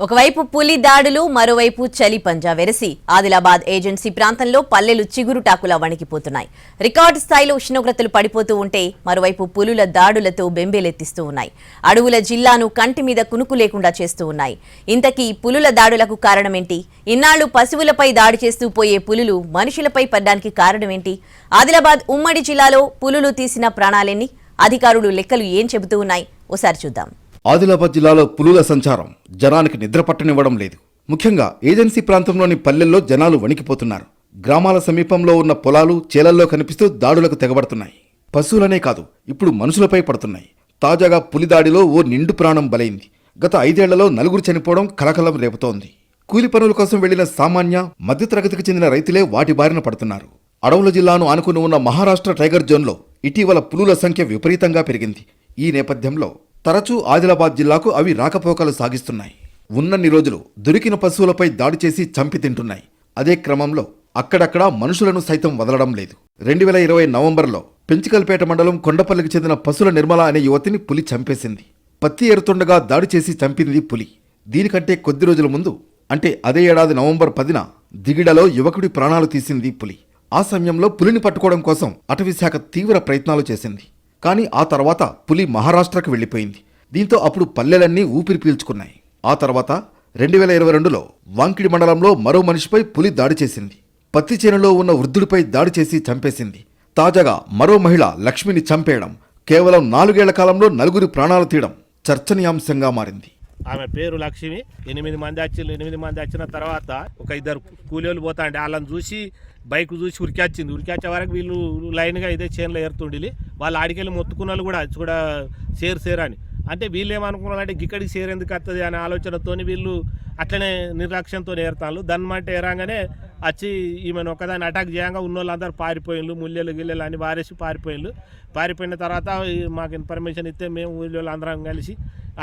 ఒకవైపు పులి దాడులు మరోవైపు చలి పంజా వెరసి. ఆదిలాబాద్ ఏజెన్సీ ప్రాంతంలో పల్లెలు చిగురుటాకులా వణికిపోతున్నాయి రికార్డు స్థాయిలో ఉష్ణోగ్రతలు పడిపోతూ ఉంటే మరోవైపు పులుల దాడులతో బెంబేలెత్తిస్తూ ఉన్నాయి. అడవుల జిల్లాను కంటి మీద కునుకు లేకుండా చేస్తూ ఉన్నాయి. ఇంతకీ పులుల దాడులకు కారణమేంటి? ఇన్నాళ్ళు పశువులపై దాడి చేస్తూ పోయే పులులు మనుషులపై పడ్డానికి కారణమేంటి? ఆదిలాబాద్ ఉమ్మడి జిల్లాలో పులులు తీసిన ప్రాణాలెన్ని? అధికారులు లెక్కలు ఏం చెబుతూ ఉన్నాయి? ఓసారి చూద్దాం. ఆదిలాబాద్ జిల్లాలో పులుల సంచారం. జనానికి నిద్ర పట్టనివ్వడం లేదు. ముఖ్యంగా ఏజెన్సీ ప్రాంతంలోని పల్లెల్లో జనాలు వణికిపోతున్నారు. గ్రామాల సమీపంలో ఉన్న పొలాలు చేలల్లో కనిపిస్తూ దాడులకు తెగబడుతున్నాయి. పశువులనే కాదు ఇప్పుడు మనుషులపై పడుతున్నాయి. తాజాగా పులి దాడిలో ఓ నిండు ప్రాణం బలైంది. గత ఐదేళ్ళలో నలుగురు చనిపోవడం కలకలం రేపుతోంది. కూలి పనుల కోసం వెళ్ళిన సామాన్య మధ్యతరగతికి చెందిన రైతులే వాటి బారిన పడుతున్నారు. అడవుల జిల్లాను ఆనుకుని ఉన్న మహారాష్ట్ర టైగర్ జోన్లో ఇటీవల పులుల సంఖ్య విపరీతంగా పెరిగింది. ఈ నేపథ్యంలో తరచూ ఆదిలాబాద్ జిల్లాకు అవి రాకపోకలు సాగిస్తున్నాయి. ఉన్నన్ని రోజులు దొరికిన పశువులపై దాడి చేసి చంపి తింటున్నాయి. అదే క్రమంలో అక్కడక్కడా మనుషులను సైతం వదలడం లేదు. రెండు వేల ఇరవై నవంబర్లో పెంచికల్పేట మండలం కొండపల్లికి చెందిన పశువుల నిర్మల అనే యువతిని పులి చంపేసింది. పత్తి ఏరుతుండగా దాడి చేసి చంపింది పులి. దీనికంటే కొద్ది రోజుల ముందు అంటే అదే ఏడాది నవంబర్ పదిన దిగిడలో యువకుడి ప్రాణాలు తీసింది పులి. ఆ సమయంలో పులిని పట్టుకోవడం కోసం అటవీశాఖ తీవ్ర ప్రయత్నాలు చేసింది. కానీ ఆ తర్వాత పులి మహారాష్ట్రకు వెళ్ళిపోయింది. దీంతో అప్పుడు పల్లెలన్నీ ఊపిరి పీల్చుకున్నాయి. ఆ తర్వాత రెండు వేల ఇరవై రెండులో వాంకిడి మండలంలో మరో మనిషిపై పులి దాడి చేసింది. పత్తి చేనులో ఉన్న వృద్ధుడిపై దాడి చేసి చంపేసింది. తాజాగా మరో మహిళ లక్ష్మిని చంపేయడం కేవలం నాలుగేళ్ళ కాలంలో నలుగురి ప్రాణాలు తీయడం చర్చనీయాంశంగా మారింది. ఆమె పేరు లక్ష్మి. ఎనిమిది మంది వచ్చింది ఎనిమిది మంది వచ్చిన తర్వాత ఒక ఇద్దరు కూలీలు పోతా అంటే వాళ్ళని చూసి బైక్ చూసి ఉరికొచ్చింది. ఉరికొచ్చే వరకు వీళ్ళు లైన్గా ఇదే చేనులో ఏరుతుండిలి. వాళ్ళు ఆడికెళ్ళి మొత్తుకున్న వాళ్ళు కూడా కూడా సేర్ సేర్ అని. అంటే వీళ్ళు ఏమనుకున్నారంటే గిక్కడికి సేర్ ఎందుకు వస్తుంది అనే ఆలోచనతోని వీళ్ళు అట్లనే నిర్లక్ష్యంతో ఏరుతాను దన్మంటే ఏరాగానే వచ్చి ఈమెను ఒకదాన్ని అటాక్ చేయంగా ఉన్న వాళ్ళందరూ పారిపోయిండ్రు ముల్లెలు గిల్లెలు అని వారేసి పారిపోయిండ్రు పారిపోయిన తర్వాత మాకు ఇన్ఫర్మేషన్ ఇస్తే మేము ఊళ్ళో అందరం కలిసి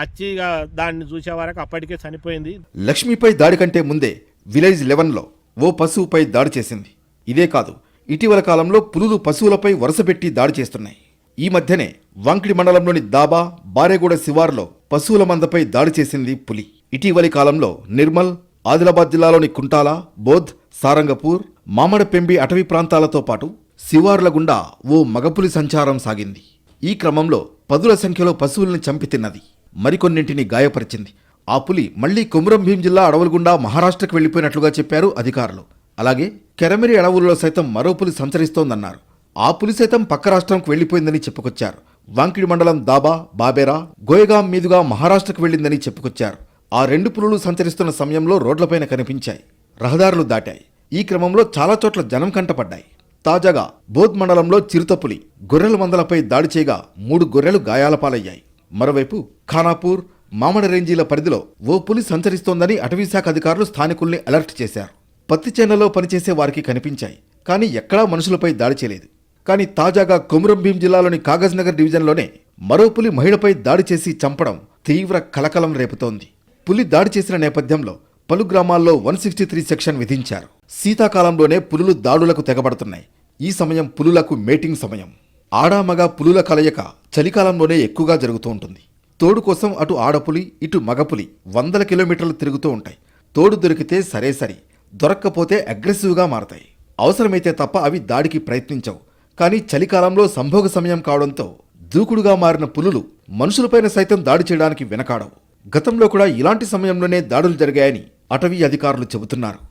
వచ్చి ఇక దాన్ని చూసే వరకు అప్పటికే చనిపోయింది. లక్ష్మిపై దాడి కంటే ముందే విలేజ్ లెవెన్లో ఓ పశువుపై దాడి చేసింది. ఇదే కాదు ఇటీవల కాలంలో పులులు పశువులపై వరుసపెట్టి దాడి చేస్తున్నాయి. ఈ మధ్యనే వంకిడి మండలంలోని దాబా బారేగూడ శివార్లో పశువుల మందపై దాడి చేసింది పులి. ఇటీవలి కాలంలో నిర్మల్ ఆదిలాబాద్ జిల్లాలోని కుంటాల బోధ్ సారంగపూర్ మామడపెంబి అటవీ ప్రాంతాలతో పాటు శివార్ల గుండా ఓ మగపులి సంచారం సాగింది. ఈ క్రమంలో పదుల సంఖ్యలో పశువుల్ని చంపి తిన్నది. మరికొన్నింటిని గాయపరిచింది. ఆ పులి మళ్ళీ కొమురం భీం జిల్లా అడవుల గుండా మహారాష్ట్రకు వెళ్ళిపోయినట్లుగా చెప్పారు అధికారులు. అలాగే కెరమెరి అడవుల్లో సైతం మరో పులి సంచరిస్తోందన్నారు. ఆ పులి సైతం పక్క రాష్ట్రంకు వెళ్ళిపోయిందని చెప్పుకొచ్చారు. వాంకిడి మండలం దాబా బాబేరా గోయగాం మీదుగా మహారాష్ట్రకు వెళ్ళిందని చెప్పుకొచ్చారు. ఆ రెండు పులులు సంచరిస్తున్న సమయంలో రోడ్లపైన కనిపించాయి. రహదారులు దాటాయి. ఈ క్రమంలో చాలా చోట్ల జనం కంటపడ్డాయి. తాజాగా బోధ్ మండలంలో చిరుతపులి గొర్రెల మందలపై దాడి చేయగా మూడు గొర్రెలు గాయాల పాలయ్యాయి. మరోవైపు ఖానాపూర్ మామడ రేంజీల పరిధిలో ఓ పులి సంచరిస్తోందని అటవీశాఖ అధికారులు స్థానికుల్ని అలర్ట్ చేశారు. పత్తి చేనులో పనిచేసే వారికి కనిపించాయి. కానీ ఎక్కడా మనుషులపై దాడి చేయలేదు. కానీ తాజాగా కొమురం భీం జిల్లాలోని కాగజ్నగర్ డివిజన్లోనే మరో పులి మహిళపై దాడి చేసి చంపడం తీవ్ర కలకలం రేపుతోంది. పులి దాడి చేసిన నేపథ్యంలో పలు గ్రామాల్లో వన్ సిక్స్టీ త్రీ సెక్షన్ విధించారు. శీతాకాలంలోనే పులులు దాడులకు తెగబడుతున్నాయి. ఈ సమయం పులులకు మేటింగ్ సమయం. ఆడామగ పులుల కలయిక చలికాలంలోనే ఎక్కువగా జరుగుతూ ఉంటుంది. తోడు కోసం అటు ఆడపులి ఇటు మగపులి వందల కిలోమీటర్లు తిరుగుతూ ఉంటాయి. తోడు దొరికితే సరే సరి. దొరక్కపోతే అగ్రెసివ్గా మారతాయి. అవసరమైతే తప్ప అవి దాడికి ప్రయత్నించవు. కానీ చలికాలంలో సంభోగ సమయం కావడంతో దూకుడుగా మారిన పులులు మనుషులపైన సైతం దాడి చేయడానికి వెనకాడవు. గతంలో కూడా ఇలాంటి సమయంలోనే దాడులు జరిగాయని అటవీ అధికారులు చెబుతున్నారు.